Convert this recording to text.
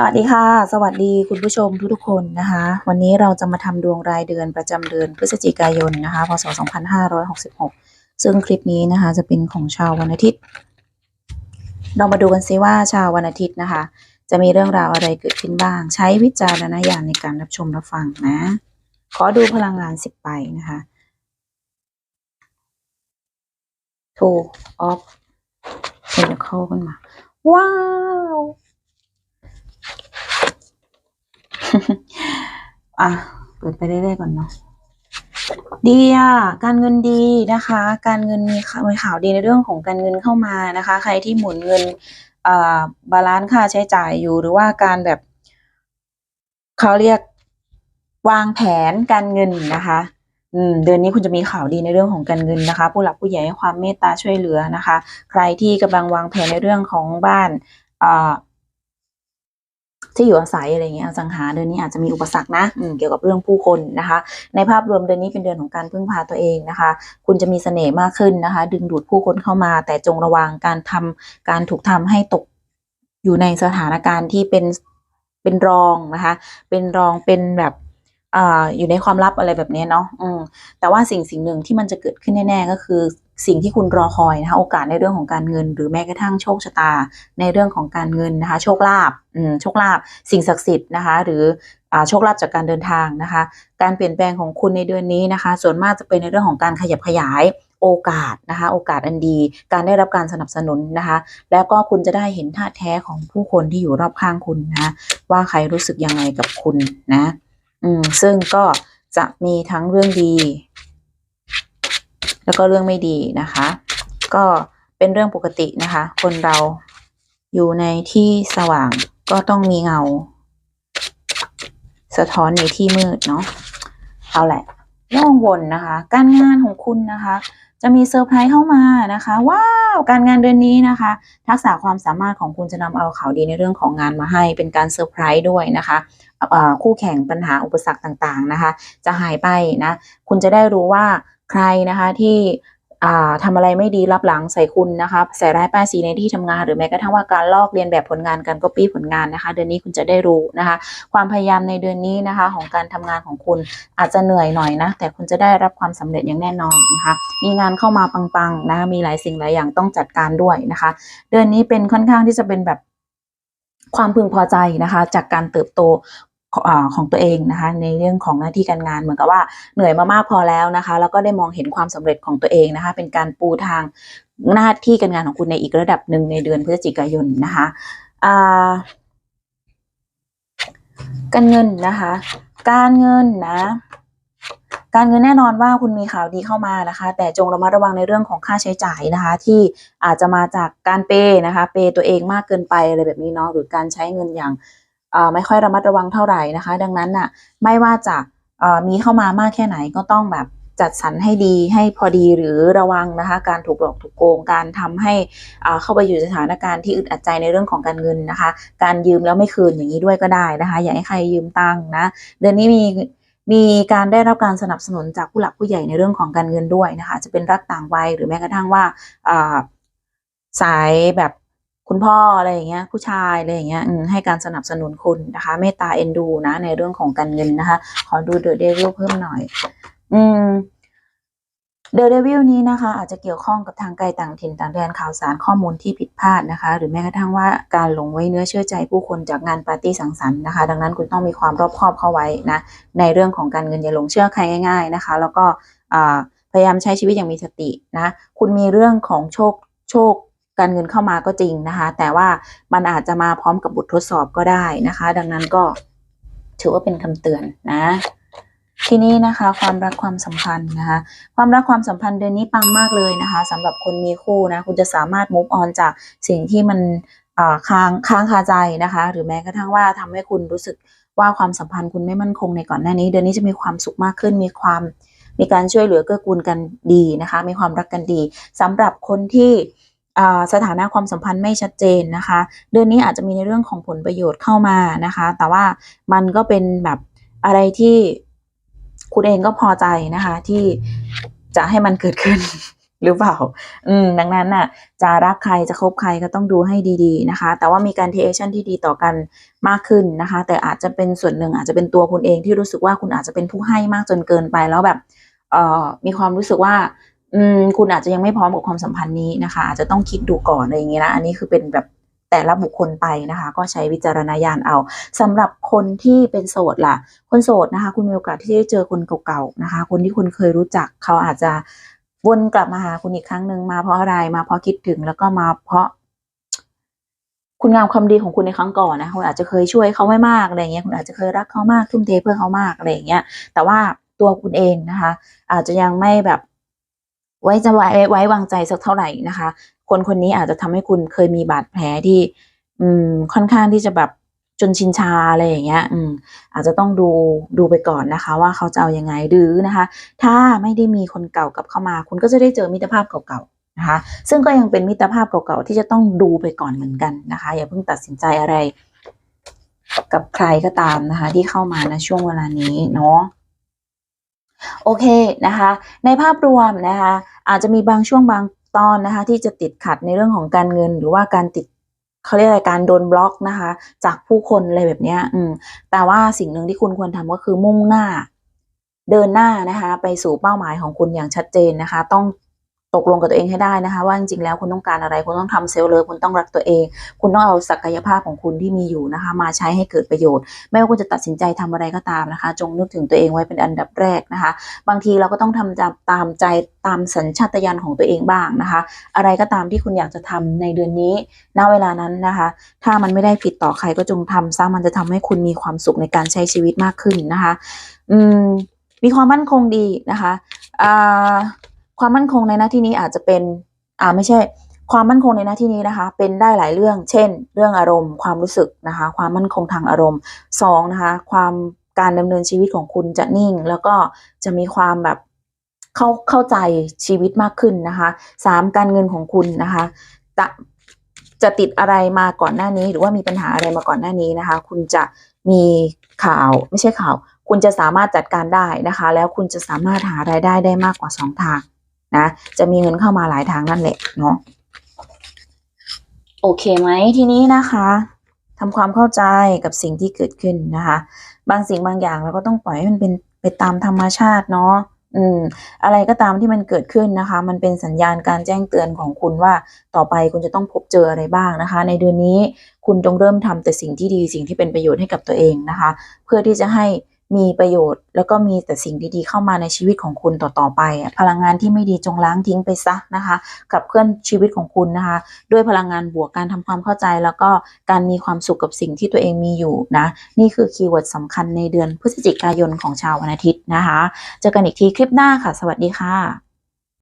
สวัสดีค่ะ สวัสดีคุณผู้ชมทุกๆคนนะคะ วันนี้เราจะมาทำดวงรายเดือนประจำเดือนพฤศจิกายนนะคะพศ2566 ซึ่งคลิปนี้นะคะจะเป็นของชาววันอาทิตย์ เรามาดูกันซิว่าชาววันอาทิตย์นะคะ จะมีเรื่องราวอะไรเกิดขึ้นบ้าง ใช้วิจารณญาณในการรับชมรับฟังนะ ขอดูพลังงานสิบใบนะคะ two of เป็นเดี๋ยวเข้ากันมา ว้าว อะ เปิดไปเรื่อยๆก่อนเนาะดีอะการเงินดีนะคะ การเงินมีข่าวดีในเรื่องของการเงินเข้ามานะคะ ใครที่หมุนเงินอ่าบาลานซ์ค่าใช้จ่ายอยู่หรือว่าการแบบเขาเรียกวางแผนการเงินนะคะ อืม เดือนนี้คุณจะมีข่าวดีในเรื่องของการเงินนะคะ ผู้หลักผู้ใหญ่ให้ความเมตตาช่วยเหลือนะคะ ใครที่กำลังวางแผนในเรื่องของบ้านอ่า ที่อยู่อาศัยอะไรเงี้ยอสังหาเดือนนี้อาจจะมีอุปสรรคนะเกี่ยวกับเรื่องผู้คนนะคะ ในภาพรวมเดือนนี้เป็นเดือนของการพึ่งพาตัวเองนะคะ คุณจะมีเสน่ห์มากขึ้นนะคะ ดึงดูดผู้คนเข้ามา แต่จงระวังการทำการถูกทำให้ตกอยู่ในสถานการณ์ที่เป็นเป็นรองนะคะ เป็นรองเป็นแบบอ่าอยู่ในความลับอะไรแบบนี้เนาะอืมแต่ว่าสิ่งสิ่งหนึ่งที่มันจะเกิดขึ้นแน่ๆก็คือ สิ่งที่คุณรอคอยนะคะโอกาสในเรื่องของการเงิน หรือแม้กระทั่งโชคชะตาในเรื่องของการเงินนะคะโชคลาภโชคลาภสิ่งศักดิ์สิทธิ์นะคะหรืออโชคลาภจากการเดินทางนะคะ การเปลี่ยนแปลงของคุณในเดือนนี้นะคะ ส่วนมากจะเป็นในเรื่องของการขยับขยายโอกาสนะคะ โอกาสอันดี การได้รับการสนับสนุนนะคะ แล้วก็คุณจะได้เห็นท่าแท้ของผู้คนที่อยู่รอบข้างคุณนะว่าใครรู้สึกยังไงกับคุณนะ อืมซึ่งก็จะมีทั้งเรื่องดี แล้วก็เรื่องไม่ดีนะคะ ก็เป็นเรื่องปกตินะคะ คนเราอยู่ในที่สว่างก็ต้องมีเงา สะท้อนในที่มืดเนาะเอาแหละไม่องวนนะคะ การงานของคุณนะคะ จะมีเซอร์ไพรส์เข้ามานะคะ ว้าว การงานเดือนนี้นะคะ ทักษะความสามารถของคุณจะนำเอาข่าวดีในเรื่องของงานมาให้ เป็นการเซอร์ไพรส์ด้วยนะคะคู่แข่งปัญหาอุปสรรคต่างๆนะคะ จะหายไปนะ คุณจะได้รู้ว่า ใครนะคะที่อ่าทำอะไรไม่ดีรับหลังใส่คุณนะคะใส่ร้ายป้ายสีในที่ทำงาน หรือแม้กระทั่งว่าการลอกเรียนแบบผลงานการก๊อปปี้ผลงานนะคะ เดือนนี้คุณจะได้รู้นะคะ ความพยายามในเดือนนี้นะคะ ของการทำงานของคุณอาจจะเหนื่อยหน่อยนะแต่คุณจะได้รับความสำเร็จอย่างแน่นอนนะคะ มีงานเข้ามาปังๆนะคะมีหลายสิ่งหลายอย่างต้องจัดการด้วยนะคะ เดือนนี้เป็นค่อนข้างที่จะเป็นแบบความพึงพอใจนะคะ จากการเติบโต ของอาของตัวเองนะคะในเรื่องของหน้าที่การงานเหมือนกับว่าเหนื่อยมามากพอแล้วนะคะ แล้วก็ได้มองเห็นความสำเร็จของตัวเองนะคะ เป็นการปูทางหน้าที่การงานของคุณในอีกระดับหนึ่งในเดือนพฤศจิกายนนะคะการเงินนะคะ การเงินนะการเงินแน่นอนว่าคุณมีข่าวดีเข้ามานะคะ แต่จงระมัดระวังในเรื่องของค่าใช้จ่ายนะคะ ที่อาจจะมาจากการเปย์นะคะ เปย์ตัวเองมากเกินไปอะไรแบบนี้เนาะหรือการใช้เงินอย่าง ไม่ค่อยระมัดระวังเท่าไหร่นะคะ ดังนั้นน่ะไม่ว่าจะมีเข้ามามากแค่ไหนก็ต้องแบบจัดสรรให้ดีให้พอดีหรือระวังนะคะ การถูกหลอกถูกโกงการทำให้เข้าไปอยู่สถานการณ์ที่อึดอัดใจในเรื่องของการเงินนะคะ การยืมแล้วไม่คืนอย่างนี้ด้วยก็ได้นะคะ อย่าให้ใครยืมตังค์นะเดือนนี้มีมีการได้รับการสนับสนุนจากผู้หลักผู้ใหญ่ในเรื่องของการเงินด้วยนะคะ จะเป็นรักต่างวัยหรือแม้กระทั่งว่าสายแบบ คุณพ่ออะไรอย่างเงี้ยผู้ชายอะไรอย่างเงี้ยให้การสนับสนุนคุณนะคะเมตตาเอ็นดูนะ ในเรื่องของการเงินนะคะ ขอดูเดอะเดวิลเพิ่มหน่อย อืมเดอะเดวิลนี้นะคะ อาจจะเกี่ยวข้องกับทางไกลต่างถิ่นต่างแดนข่าวสารข้อมูลที่ผิดพลาดนะคะ หรือแม้กระทั่งว่าการหลงไว้เนื้อเชื่อใจผู้คนจากงานปาร์ตี้สังสรรค์นะคะ ดังนั้นคุณต้องมีความรอบคอบเข้าไว้นะในเรื่องของการเงินอย่าหลงเชื่อใครง่าย ๆนะคะ แล้วก็พยายามใช้ชีวิตอย่างมีสตินะ คุณมีเรื่องของโชคโชค การเงินเข้ามาก็จริงนะคะ แต่ว่ามันอาจจะมาพร้อมกับบททดสอบก็ได้นะคะ ดังนั้นก็ถือว่าเป็นคำเตือนนะทีนี้นะคะความรักความสัมพันธ์นะคะความรักความสัมพันธ์เดือนนี้ปังมากเลยนะคะสำหรับคนมีคู่นะคุณจะสามารถ move on จากสิ่งที่มันค้างค้างคาใจนะคะ หรือแม้กระทั่งว่าทำให้คุณรู้สึกว่าความสัมพันธ์คุณไม่มั่นคงในก่อนหน้านี้ เดือนนี้จะมีความสุขมากขึ้นมีความมีการช่วยเหลือเกื้อกูลกันดีนะคะ มีความรักกันดีสำหรับคนที่ สถานะความสัมพันธ์ไม่ชัดเจนนะคะ เดือนนี้อาจจะมีในเรื่องของผลประโยชน์เข้ามานะคะ แต่ว่ามันก็เป็นแบบอะไรที่คุณเองก็พอใจนะคะ ที่จะให้มันเกิดขึ้นหรือเปล่า อืม ดังนั้นน่ะ จะรักใครจะคบใครก็ต้องดูให้ดีๆนะคะ แต่ว่ามีการ relation ที่ดีต่อกันมากขึ้นนะคะ แต่อาจจะเป็นส่วนหนึ่งอาจจะเป็นตัวคุณเองที่รู้สึกว่าคุณอาจจะเป็นผู้ให้มากจนเกินไปแล้วแบบ เอ่อ มีความรู้สึกว่า อืมคุณอาจจะยังไม่พร้อมกับความสัมพันธ์นี้นะคะอาจจะต้องคิดดูก่อนอะไรอย่างเงี้ยนะอันนี้คือเป็นแบบแต่ละบุคคลไปนะคะ ก็ใช้วิจารณญาณเอาสำหรับคนที่เป็นโสดล่ะ คนโสดนะคะ คุณมีโอกาสที่จะเจอคนเก่าๆนะคะ คนที่คุณเคยรู้จักเขาอาจจะวนกลับมาหาคุณอีกครั้งหนึ่งมาเพราะอะไรมาเพราะคิดถึงแล้วก็มาเพราะ คุณงามความดีของคุณในครั้งก่อนนะคุณอาจจะเคยช่วยเขาไม่มากอะไรเงี้ยคุณอาจจะเคยรักเขามากทุ่มเทเพื่อเขามากอะไรเงี้ยแต่ว่าตัวคุณเองนะคะ อาจจะยังไม่แบบ ไว้จะไว้ไว้วางใจสักเท่าไหร่นะคะ คนคนนี้อาจจะทำให้คุณเคยมีบาดแผลที่ อืม ค่อนข้างที่จะแบบจนชินชาอะไรอย่างเงี้ย อืม อาจจะต้องดูดูไปก่อนนะคะ ว่าเขาจะเอาอยังไงหรือนะคะ ถ้าไม่ได้มีคนเก่ากับเข้ามา คุณก็จะได้เจอมิตรภาพเก่าๆนะคะ ซึ่งก็ยังเป็นมิตรภาพเก่าๆที่จะต้องดูไปก่อนเหมือนกันนะคะ อย่าเพิ่งตัดสินใจอะไร กับใครก็ตามนะคะ ที่เข้ามานะช่วงเวลานี้เนาะ โอเคนะคะ ในภาพรวมนะคะ อาจจะมีบางช่วงบางตอนนะคะ ที่จะติดขัดในเรื่องของการเงิน หรือว่าการติดเขาเรียกอะไรการโดนบล็อกนะคะ จากผู้คนอะไรแบบนี้อืมแต่ว่าสิ่งหนึ่งที่คุณควรทำก็คือมุ่งหน้า เดินหน้านะคะ ไปสู่เป้าหมายของคุณอย่างชัดเจนนะคะ ต้อง ตกลงกับตัวเองให้ได้นะคะ ว่าจริงๆแล้วคุณต้องการอะไร คุณต้องทำเซลล์เลยคุณต้องรักตัวเอง คุณต้องเอาศักยภาพของคุณที่มีอยู่นะคะ มาใช้ให้เกิดประโยชน์ ไม่ว่าคุณจะตัดสินใจทำอะไรก็ตามนะคะ จงนึกถึงตัวเองไว้เป็นอันดับแรกนะคะ บางทีเราก็ต้องทำตามตามใจตามสัญชาตญาณของตัวเองบ้างนะคะ อะไรก็ตามที่คุณอยากจะทำในเดือนนี้ณเวลานั้นนะคะ ถ้ามันไม่ได้ผิดต่อใครก็จงทำซะมันจะทำให้คุณมีความสุขในการใช้ชีวิตมากขึ้นนะคะ อืมมีความมั่นคงดีนะคะอ่า ความมั่นคงในหน้าที่นี้อาจจะเป็นอ่าไม่ใช่ ความมั่นคงในหน้าที่นี้นะคะ เป็นได้หลายเรื่อง เช่น เรื่องอารมณ์ ความรู้สึกนะคะ ความมั่นคงทางอารมณ์สองนะคะ ความการดำเนินชีวิตของคุณจะนิ่ง แล้วก็จะมีความแบบเข้าเข้าใจชีวิตมากขึ้นนะคะสามการเงินของคุณนะคะจะจะติดอะไรมาก่อนหน้านี้ หรือว่ามีปัญหาอะไรมาก่อนหน้านี้นะคะ คุณจะมีข่าวไม่ใช่ข่าว คุณจะสามารถจัดการได้นะคะ แล้วคุณจะสามารถหารายได้ได้มากกว่าสองทาง นะ จะมีเงินเข้ามาหลายทางนั่นแหละเนาะโอเคไหมทีนี้นะคะทำความเข้าใจกับสิ่งที่เกิดขึ้นนะคะ บางสิ่งบางอย่างเราก็ต้องปล่อยให้มันเป็นไปตามธรรมชาติเนาะอืม อะไรก็ตามที่มันเกิดขึ้นนะคะ มันเป็นสัญญาณการแจ้งเตือนของคุณว่าต่อไปคุณจะต้องพบเจออะไรบ้างนะคะ ในเดือนนี้คุณจงเริ่มทำแต่สิ่งที่ดีสิ่งที่เป็นประโยชน์ให้กับตัวเองนะคะ เพื่อที่จะให้ มีประโยชน์ แล้วก็มีแต่สิ่งดีๆ เข้ามาในชีวิตของคุณต่อๆไป พลังงานที่ไม่ดีจงล้างทิ้งไปซะนะคะ กับเคลื่อนชีวิตของคุณนะคะ ด้วยพลังงานบวกการทำความเข้าใจ แล้วก็การมีความสุขกับสิ่งที่ตัวเองมีอยู่นะ นี่คือคีย์เวิร์ดสำคัญในเดือนพฤศจิกายนของชาววันอาทิตย์นะคะ เจอกันอีกทีคลิปหน้าค่ะ สวัสดีค่ะ